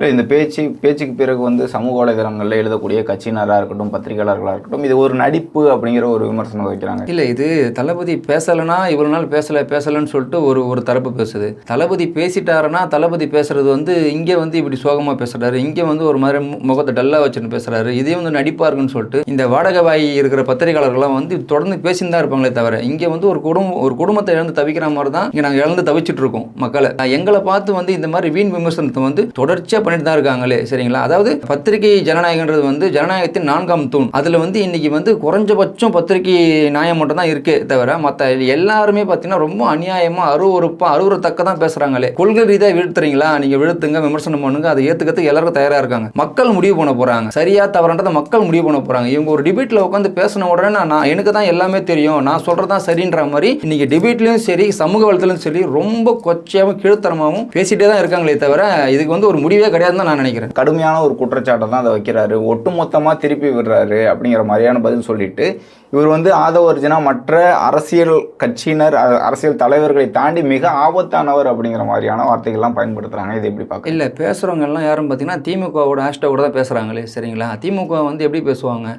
இல்லை இந்த பேச்சு பேச்சுக்கு பிறகு வந்து சமூக வலைதளங்களில் எழுதக்கூடிய கட்சியினராக இருக்கட்டும் பத்திரிகையாளர்களாக இருக்கட்டும் இது ஒரு நடிப்பு அப்படிங்கிற ஒரு விமர்சனம் வைக்கிறாங்க. இல்லை இது தளபதி பேசலைன்னா இவ்வளோ நாள் பேசலை பேசலைன்னு சொல்லிட்டு ஒரு ஒரு தரப்பு பேசுது. தளபதி பேசிட்டாருன்னா தளபதி பேசுறது வந்து இங்கே வந்து இப்படி சோகமாக பேசுறாரு இங்கே வந்து ஒரு மாதிரி முகத்தை டல்லாக வச்சுன்னு பேசுறாரு இதே வந்து நடிப்பாக இருக்குன்னு சொல்லிட்டு இந்த வாடகை வாய் இருக்கிற பத்திரிகையாளர்கள்லாம் வந்து தொடர்ந்து பேசின்னு தான் இருப்பாங்களே தவிர இங்கே வந்து ஒரு குடும்பம் ஒரு குடும்பத்தை இழந்து தவிக்கிற மாதிரி தான் இங்கே நாங்கள் இழந்து தவிச்சிட்டு இருக்கோம் மக்களை. எங்களை பார்த்து வந்து இந்த மாதிரி வீண் விமர்சனத்தை வந்து தொடர்ச்சியாக பண்ணிட்டு தான் இருக்காங்களே சரிங்களா? அதாவது பத்திரிகை ஜனநாயகன்றது வந்து ஜனநாயகத்தின் நான்காம் தூண். அதில் வந்து இன்னைக்கு வந்து குறைஞ்சபட்சம் பத்திரிகை நியாயம் மட்டும் தான் இருக்கே தவிர மற்ற எல்லாருமே பார்த்தீங்கன்னா ரொம்ப அநியாயமாக அருவறுப்பாக அருவறுத்தக்க தான் பேசுகிறாங்களே கொள்கை ரீதியாக வீழ்த்துறீங்களா? நீங்கள் வீழ்த்துங்க விமர்சனம் பண்ணுங்க அதை ஏற்றுக்கிறதுக்கு எல்லாருக்கும் தயாராக இருக்காங்க. மக்கள் முடிவு பண்ண போகிறாங்க சரியா தவறன்றதை மக்கள் முடிவு பண்ண போகிறாங்க இவங்க ஒரு டிபேட்டில் உட்காந்து பேசின உடனே நான் எனக்கு தான் எல்லாமே தெரியும். நான் சொல்கிறது தான் சரின்ற மாதிரி இன்னைக்கு டிபேட்லையும் சரி சமூக வளத்திலும் சரி ரொம்ப கொச்சையாகவும் கீழ்த்தரமாகவும் பேசிகிட்டே தான் இருக்காங்களே தவிர இதுக்கு வந்து ஒரு முடிவே கிடையாதுன்னு தான் நான் நினைக்கிறேன். கடுமையான ஒரு குற்றச்சாட்டை தான் அதை வைக்கிறாரு. ஒட்டுமொத்தமாக திருப்பி விடுறாரு அப்படிங்கிற மாதிரியான பதில் சொல்லிட்டு இவர் வந்து ஆதவர்ஜனா மற்ற அரசியல் கட்சியினர் அரசியல் தலைவர்களை தாண்டி மிக ஆபத்தானவர் அப்படிங்கிற மாதிரியான வார்த்தைகள்லாம் பயன்படுத்துறாங்க. இது எப்படி பார்க்க இல்லை பேசுகிறவங்க எல்லாம் யாரும் பார்த்தீங்கன்னா திமுகவோட ஹேஷ்டாகோட தான் பேசுகிறாங்களே சரிங்களா? திமுக வந்து எப்படி பேசுவாங்க?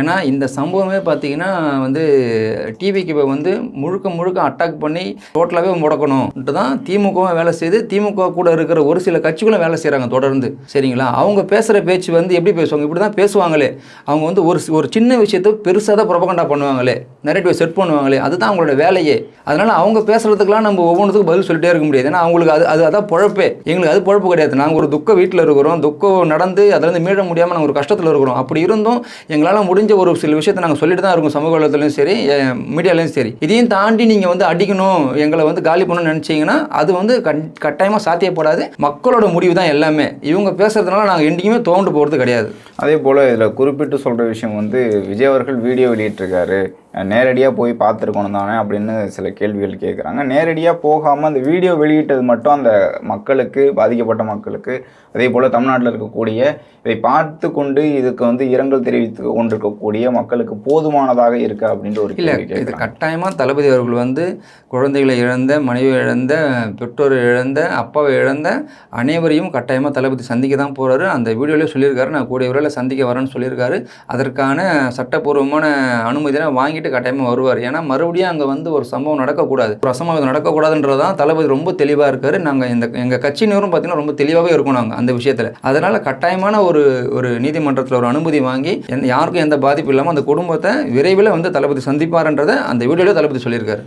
ஏன்னா இந்த சம்பவமே பார்த்தீங்கன்னா வந்து டிவிக்கு இப்போ வந்து முழுக்க முழுக்க அட்டாக் பண்ணி டோட்டலாகவே முடக்கணும்ன்ட்டு தான் திமுகவும் வேலை செய்து திமுக கூட இருக்கிற ஒரு சில கட்சிகளும் வேலை செய்கிறாங்க தொடர்ந்து. சரிங்களா? அவங்க பேசுகிற பேச்சு வந்து எப்படி பேசுவாங்க? இப்படி தான் பேசுவாங்களே. அவங்க வந்து ஒரு ஒரு சின்ன விஷயத்தை பெருசாக தான் ப்ரொபகண்டா பண்ணுவாங்களே. நெரட்டிவ் செட் பண்ணுவாங்களே அதுதான் அவங்களோட வேலையே. அதனால் அவங்க பேசுகிறதுக்கெலாம் நம்ம ஒவ்வொன்றுத்துக்கும் பதில் சொல்லிட்டே இருக்க முடியாது. ஏன்னா அவங்களுக்கு அது அது அதான் பொழப்பே. எங்களுக்கு அது பொழப்பு கிடையாது. நாங்கள் ஒரு துக்க வீட்டில் இருக்கிறோம். துக்கம் நடந்து அதுலேருந்து மீள முடியாமல் நாங்கள் ஒரு கஷ்டத்தில் இருக்கிறோம். அப்படி இருந்தும் எங்களால் முடிஞ்ச ஒரு சில விஷயத்தை நாங்கள் சொல்லிட்டு தான் இருக்கோம். சமூக வலத்துலையும் சரி மீடியாலையும் சரி. இதையும் தாண்டி நீங்கள் வந்து அடிக்கணும் எங்களை வந்து காலி பண்ணணும்னு நினச்சிங்கன்னா அது வந்து கட் கட்டாயமாக சாத்தியப்படாது. மக்களோட முடிவு தான் எல்லாமே. இவங்க பேசுகிறதுனால நாங்கள் என்றைக்குமே தோண்டு போகிறது கிடையாது. அதே போல் இதில் குறிப்பிட்டு சொல்கிற விஷயம் வந்து விஜய் அவர்கள் வீடியோ வெளியிட்டிருக்காரு. நேரடியாக போய் பார்த்துருக்கணும் தானே அப்படின்னு சில கேள்விகள் கேட்குறாங்க நேரடியாக போகாமல் அந்த வீடியோ வெளியிட்டது மட்டும் அந்த மக்களுக்கு பாதிக்கப்பட்ட மக்களுக்கு அதே போல் தமிழ்நாட்டில் இருக்கக்கூடிய இதை பார்த்து கொண்டு இதுக்கு வந்து இரங்கல் தெரிவித்து கொண்டிருக்கக்கூடிய மக்களுக்கு போதுமானதாக இருக்கா அப்படின்ற ஒரு கேள்வி இது கட்டாயமாக தளபதி அவர்கள் வந்து குழந்தைகளை இழந்த மனைவி இழந்த பெற்றோர் இழந்த அப்பாவை இழந்த அனைவரையும் கட்டாயமாக தளபதி சந்திக்க தான் போகிறாரு அந்த வீடியோலேயே சொல்லியிருக்காரு. நான் கூடிய விரைவில் சந்திக்க வரேன்னு சொல்லியிருக்காரு. அதற்கான சட்டப்பூர்வமான அனுமதியெல்லாம் வாங்கிட்டு கட்டாயமாக வருவார். ஏன்னா மறுபடியும் அங்கே வந்து ஒரு சம்பவம் நடக்கக்கூடாது. ஒரு அசம்பாவிதம் நடக்கக்கூடாதுன்றது தான் தளபதி ரொம்ப தெளிவாக இருக்காரு. நாங்கள் இந்த எங்கள் கட்சியினரும் பார்த்தீங்கன்னா ரொம்ப தெளிவாகவே இருக்கும் நாங்கள் அந்த விஷயத்தில். அதனால் கட்டாயமான ஒரு ஒரு நீதிமன்றத்தில் ஒரு அனுமதி வாங்கி எந்த யாருக்கும் எந்த பாதிப்பும் இல்லாமல் அந்த குடும்பத்தை விரைவில் வந்து தளபதி சந்திப்பார்ன்றதை அந்த வீடியோவில் தளபதி சொல்லியிருக்காரு.